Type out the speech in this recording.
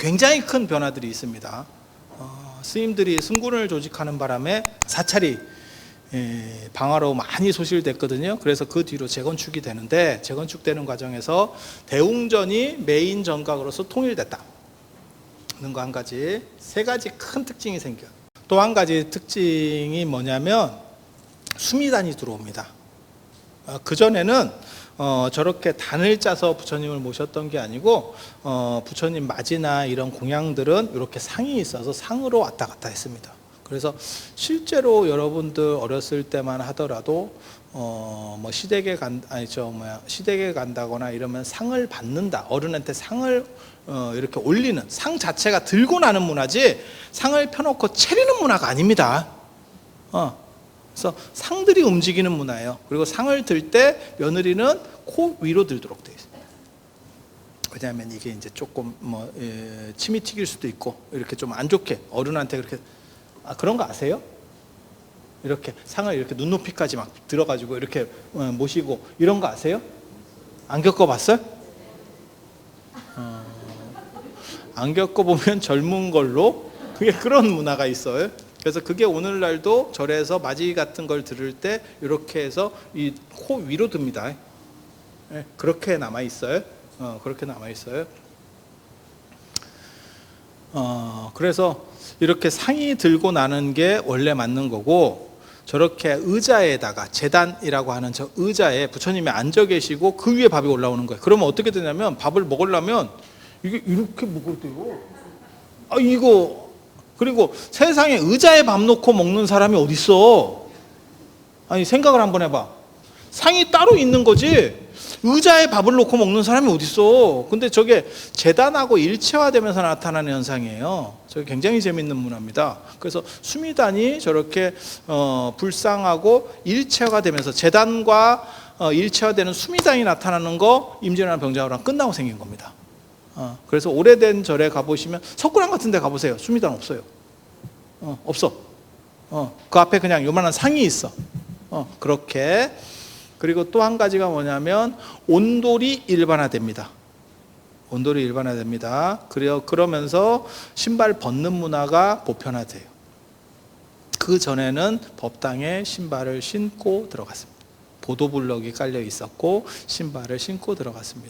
굉장히 큰 변화들이 있습니다. 어, 스님들이 승군을 조직하는 바람에 사찰이 예, 방화로 많이 소실됐거든요. 그래서 그 뒤로 재건축이 되는데 재건축되는 과정에서 대웅전이 메인 정각으로서 통일됐다. 는 거 한 가지 세 가지 큰 특징이 생겨. 또 한 가지 특징이 뭐냐면 수미단이 들어옵니다. 그 전에는 어, 저렇게 단을 짜서 부처님을 모셨던 게 아니고 어, 부처님 맞이나 이런 공양들은 이렇게 상이 있어서 상으로 왔다 갔다 했습니다. 그래서 실제로 여러분들 어렸을 때만 하더라도 어, 뭐 시댁에 간 아니 저 뭐야 시댁에 간다거나 이러면 상을 받는다 어른한테 상을 어, 이렇게 올리는 상 자체가 들고 나는 문화지 상을 펴놓고 차리는 문화가 아닙니다. 어, 그래서 상들이 움직이는 문화예요. 그리고 상을 들 때 며느리는 코 위로 들도록 되어 있습니다. 왜냐하면 이게 이제 조금 뭐 예, 침이 튀길 수도 있고 이렇게 좀 안 좋게 어른한테 그렇게 아 그런 거 아세요? 이렇게 상을 이렇게 눈높이까지 막 들어가지고 이렇게 어, 모시고 이런 거 아세요? 안 겪어봤어요? 어, 안 겪어보면 젊은 걸로 그게 그런 문화가 있어요. 그래서 그게 오늘날도 절에서 맞이 같은 걸 들을 때 이렇게 해서 이 코 위로 듭니다. 예, 그렇게 남아 있어요. 어, 그렇게 남아 있어요. 어, 그래서 이렇게 상이 들고 나는 게 원래 맞는 거고 저렇게 의자에다가 재단이라고 하는 저 의자에 부처님이 앉아 계시고 그 위에 밥이 올라오는 거예요. 그러면 어떻게 되냐면 밥을 먹으려면 이게 이렇게 먹을 때요. 아 이거 그리고 세상에 의자에 밥 놓고 먹는 사람이 어디 있어? 아니 생각을 한번 해봐. 상이 따로 있는 거지. 의자에 밥을 놓고 먹는 사람이 어디 있어? 근데 저게 재단하고 일체화되면서 나타나는 현상이에요. 저게 굉장히 재밌는 문화입니다. 그래서 수미단이 저렇게 어, 불상하고 일체화가 되면서 재단과 어, 일체화되는 수미단이 나타나는 거 임진왜란 병자호랑 끝나고 생긴 겁니다. 어, 그래서 오래된 절에 가보시면 석굴암 같은 데 가보세요. 수미단 없어요. 어, 없어. 어, 그 앞에 그냥 요만한 상이 있어. 어, 그렇게. 그리고 또 한 가지가 뭐냐면 온돌이 일반화됩니다. 온돌이 일반화됩니다. 그래요. 그러면서 신발 벗는 문화가 보편화돼요. 그 전에는 법당에 신발을 신고 들어갔습니다. 보도블럭이 깔려 있었고 신발을 신고 들어갔습니다.